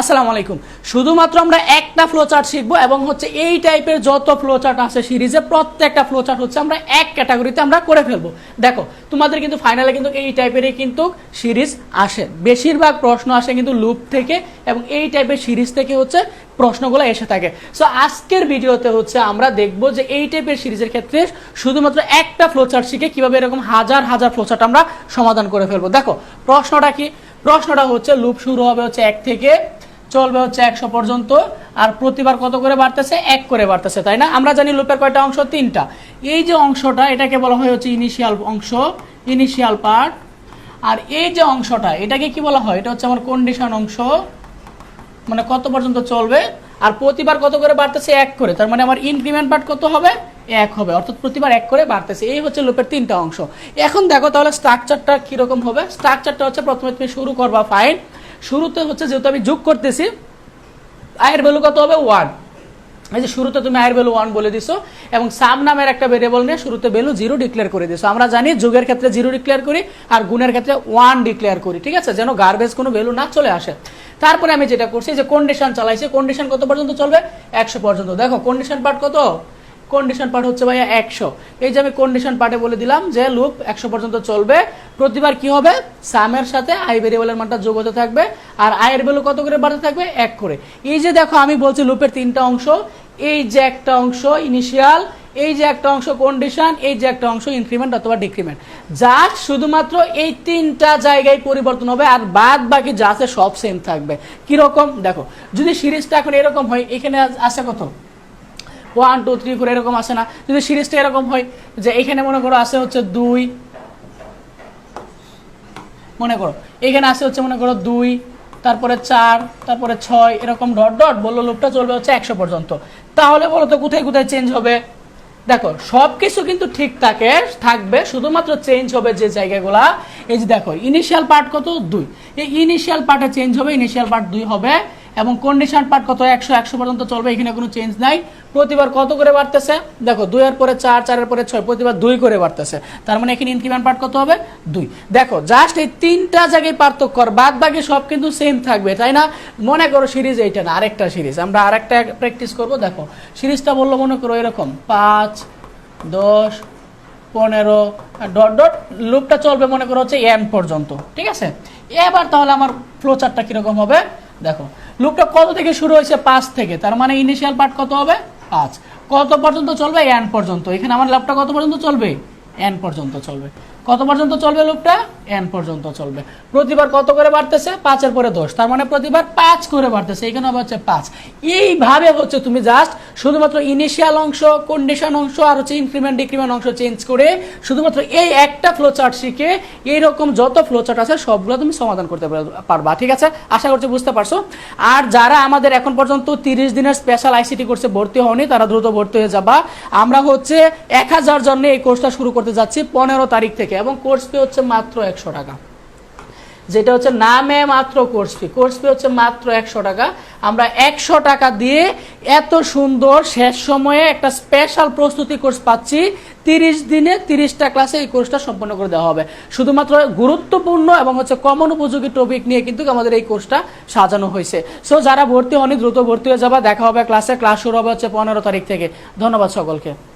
আসসালামু আলাইকুম। শুধুমাত্র আমরা একটা ফ্লো চার্ট শিখব এবং হচ্ছে এই টাইপের যত ফ্লো চার্ট আছে সিরিজে প্রত্যেকটা ফ্লো চার্ট হচ্ছে আমরা এক ক্যাটাগরিতে আমরা করে ফেলব। দেখো, তোমাদের কিন্তু ফাইনালে কিন্তু এই টাইপেরই কিন্তু সিরিজ আসে। বেশিরভাগ প্রশ্ন আসে কিন্তু লুপ থেকে এবং এই টাইপের সিরিজ থেকে হচ্ছে প্রশ্নগুলো এসে থাকে। সো আজকের ভিডিওতে হচ্ছে আমরা দেখব যে এই টাইপের সিরিজের ক্ষেত্রে শুধুমাত্র একটা ফ্লোচার্ট শিখে কীভাবে এরকম হাজার হাজার ফ্লোচার্ট আমরা সমাধান করে ফেলব। দেখো, প্রশ্নটা কি? প্রশ্নটা হচ্ছে লুপ শুরু হবে হচ্ছে এক থেকে, চলবে হচ্ছে একশো পর্যন্ত, আর প্রতিবার কত করে বাড়তেছে? এক করে বাড়তেছে, তাই না? আমরা জানি লুপের কয়টা অংশ? তিনটা। এই যে অংশটা, এটাকে বলা হয় হচ্ছে ইনিশিয়াল অংশ ইনিশিয়াল পার্ট আর এই যে অংশটা, এটাকে কি বলা হয়? এটা হচ্ছে আমার কন্ডিশন অংশ মানে কত পর্যন্ত চলবে, আর প্রতিবার কত করে বাড়তেছে? এক করে। তার মানে আমার ইনক্রিমেন্ট পার্ট কত হবে? এক হবে, অর্থাৎ প্রতিবার এক করে বাড়তেছে। এই হচ্ছে লুপের তিনটা অংশ। এখন দেখো তাহলে স্ট্রাকচারটা কীরকম হবে? স্ট্রাকচারটা হচ্ছে প্রথমে তুমি শুরু করবা ফাইন শুরুতে হচ্ছে যেহেতু আমি যোগ করতেছি আয়ের ভ্যালু কত হবে? ওয়ান এই যে শুরুতে তুমি আয়ের ভ্যালু ওয়ান বলে দিছো, এবং সাম নামের একটা ভেরিয়েবল নিয়ে শুরুতে ভ্যালু জিরো ডিক্লেয়ার করে দিছো। আমরা জানি যোগের ক্ষেত্রে জিরো ডিক্লেয়ার করি, আর গুণের ক্ষেত্রে ওয়ান ডিক্লেয়ার করি, ঠিক আছে? যেন গার্বেজ কোনো ভ্যালু না চলে আসে। তারপরে আমি যেটা করছি যে কন্ডিশন চালাইছি কন্ডিশন কত পর্যন্ত চলবে? একশো পর্যন্ত। দেখো কন্ডিশন পার্ট কত? কন্ডিশন পার্ট হচ্ছে ভাইয়া একশো। এই যে আমি কন্ডিশন পার্টে বলে দিলাম যে লুপ একশো পর্যন্ত চলবে। প্রতিবার কি হবে? সামের সাথে আই ভেরিয়েবলের মানটা যোগ হতে থাকবে আর আয়ের ভ্যালু কত করে বাড়তে থাকবে? এক করে। এই যে দেখো, আমি বলছি লুপের তিনটা অংশ। এই যে একটা অংশ ইনিশিয়াল এই যে একটা অংশ কন্ডিশন এই যে একটা অংশ ইনক্রিমেন্ট অথবা ডিক্রিমেন্ট জাস্ট শুধুমাত্র এই তিনটা জায়গায় পরিবর্তন হবে আর বাদ বাকি যা আছে সব সেম থাকবে। কীরকম? দেখো, যদি সিরিজটা এখন এরকম হয়, এখানে আছে কত? ওয়ান টু থ্রি ফোর এরকম আসে না। যদি সিরিজটা এরকম হয়, যে এখানে মনে করো আসে হচ্ছে দুই, মনে করো। এখানে আসে হচ্ছে মনে করো দুই, তারপরে চার, তারপরে ছয়, এরকম ডট ডট বলল লুপটা চলবে হচ্ছে একশো পর্যন্ত। তাহলে বলো তো কোথায় কোথায় চেঞ্জ হবে? দেখো সব কিছু কিন্তু ঠিক থাকে, থাকবে, শুধুমাত্র চেঞ্জ হবে যে জায়গাগুলা। এই যে দেখো ইনিশিয়াল পার্ট কত? দুই। এই ইনিশিয়াল পার্টে চেঞ্জ হবে ইনিশিয়াল পার্ট দুই হবে এবং কন্ডিশন পার্ট কত? একশো একশো পর্যন্ত চলবে, এখানে কোনো চেঞ্জ নাই। প্রতিবার কত করে বাড়তেছে? দেখো দুই এর পরে চার, চারের পরে ছয়, প্রতিবার দুই করে বাড়তেছে। তার মানে এখানে ইনক্রিমেন্ট পার্ট কত হবে? দুই। দেখো জাস্ট এই তিনটা জায়গায় পার্থক্য বাদ বাকি সব কিন্তু সেম থাকবে, তাই না? মনে করো সিরিজ এইটা না, আরেকটা সিরিজ আমরা আরেকটা প্র্যাকটিস করব, দেখো। সিরিজটা বলল, মনে করো এরকম, পাঁচ, দশ, পনেরো ডট ডট লুপটা চলবে, মনে করো হচ্ছে এন পর্যন্ত, ঠিক আছে? এবার তাহলে আমার ফ্লো চার্টটা কীরকম হবে? দেখো লুপটা কত থেকে শুরু হয়েছে? পাঁচ থেকে। তার মানে ইনিশিয়াল পার্ট কত হবে? পাঁচ। কত পর্যন্ত চলবে? এন পর্যন্ত। এখানে আমার লাভটা কত পর্যন্ত চলবে? এন পর্যন্ত চলবে। কত পর্যন্ত চলবে লুপটা এন পর্যন্ত চলবে। প্রতিবার কত করে বাড়তেছে? পাঁচের পরে দশ। তার মানে প্রতিবার পাঁচ করে বাড়তেছে। এখানে হবে হচ্ছে পাঁচ। এইভাবে হচ্ছে তুমি জাস্ট শুধুমাত্র ইনিশিয়াল অংশ কন্ডিশন অংশ আর হচ্ছে ইনক্রিমেন্ট ডিক্রিমেন্ট অংশ চেঞ্জ করে শুধুমাত্র এই একটা ফ্লো চার্ট শিখে এইরকম যত ফ্লো চার্ট আছে সবগুলো তুমি সমাধান করতে পারবা। ঠিক আছে? আশা করছি বুঝতে পারছ? আর যারা আমাদের এখন পর্যন্ত তিরিশ দিনের স্পেশাল আইসিটি কোর্সে ভর্তি হয়নি তারা দ্রুত ভর্তি হয়ে যাবা। আমরা হচ্ছে এক হাজার জন্য এই কোর্সটা শুরু করতে যাচ্ছি পনেরো তারিখ থেকে। এবং কোর্স ফি হচ্ছে মাত্র একশো টাকা। যেটা হচ্ছে নামে মাত্র কোর্স ফি কোর্স ফি হচ্ছে মাত্র একশো টাকা। আমরা একশো টাকা দিয়ে এত সুন্দর শেষ সময়ে একটা স্পেশাল প্রস্তুতি কোর্স পাচ্ছি। তিরিশ দিনে তিরিশটা ক্লাসে এই কোর্সটা সম্পন্ন করে দেওয়া হবে। শুধুমাত্র গুরুত্বপূর্ণ এবং হচ্ছে কমন উপযোগী টপিক নিয়ে কিন্তু আমাদের এই কোর্সটা সাজানো হয়েছে। সো যারা ভর্তি হয়নি, দ্রুত ভর্তি হয়ে যাবা। দেখা হবে ক্লাসে ক্লাস শুরু হবে হচ্ছে পনেরো তারিখ থেকে। ধন্যবাদ সকলকে।